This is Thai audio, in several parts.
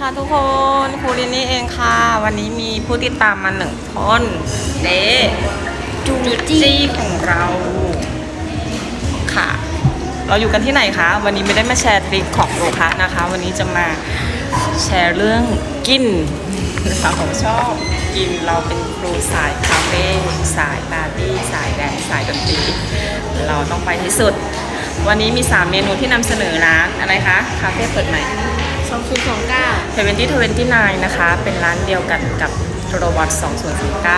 ค่ะทุกคนครูลินนี่เองค่ะ วันนี้มีผู้ติดตามมาหนึ่งคนเดจูจี้ของเราค่ะ เราอยู่กันที่ไหนคะ วันนี้ไม่ได้มาแชร์ทริคของโลคะนะคะ วันนี้จะมาแชร์เรื่องกินนะคะผมชอบกินเราเป็นครูสายคาเฟ่สายปาร์ตี้สายแดนซ์สายดนตรีเราต้องไปที่สุด วันนี้มี 3 เมนูที่นำเสนอร้านอะไรคะคาเฟ่เปิดใหม่ สองศูนย์สองเก้าเทเวนตี้เทเวนตี้นนะคะ เป็นร้านเดียวกันกับโทรวัต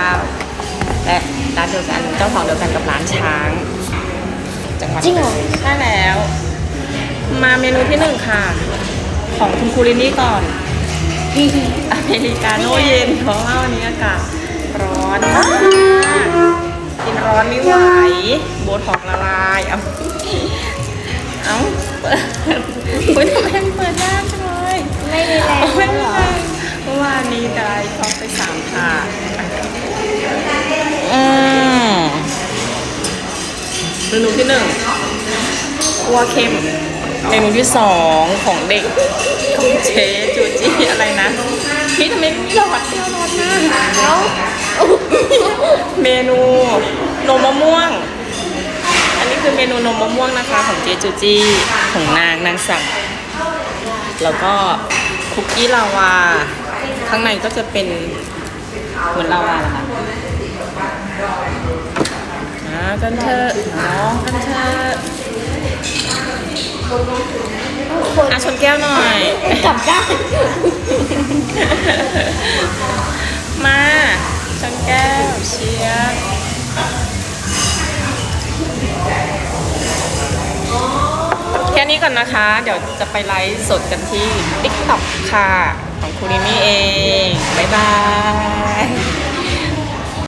2009และร้านเดียวกันเจ้าของเดียวกันกับร้านช้างจังหวัดจริงเหรอใช่แล้ว มาเมนูที่หนึ่งค่ะ ของคุณคูรินี่ก่อนอเมริกาโน่เย็นเพราะว่าวันนี้อากาศร้อนมากกินร้อนไม่ไหวโบท็อกละลาย เอา เอาเปิดคุณทำไม เมนูที่หนึ่งกัวเค็ม เมนูที่สองของเด็กของเชจูจี้อะไรนะพี่ทำไมไม่หลอดเดียวหลอดมาแล้วเมนูนมมะม่วง อันนี้คือเมนูนมมะม่วงนะคะ ของเจจูจี้ของนางนางสั่ง แล้วก็คุกกี้ลาวา ข้างในก็จะเป็นเหมือนลาวาเหรอคะมา กันเถอะน้องกันเถอะอะชนแก้วหน่อยกลับได้ มาชนแก้วเชียร์แค่นี้ก่อนนะคะ เดี๋ยวจะไปไลฟ์สดกันที่ TikTok ค่ะ ของคุณนิมี่เอง บ๊ายบาย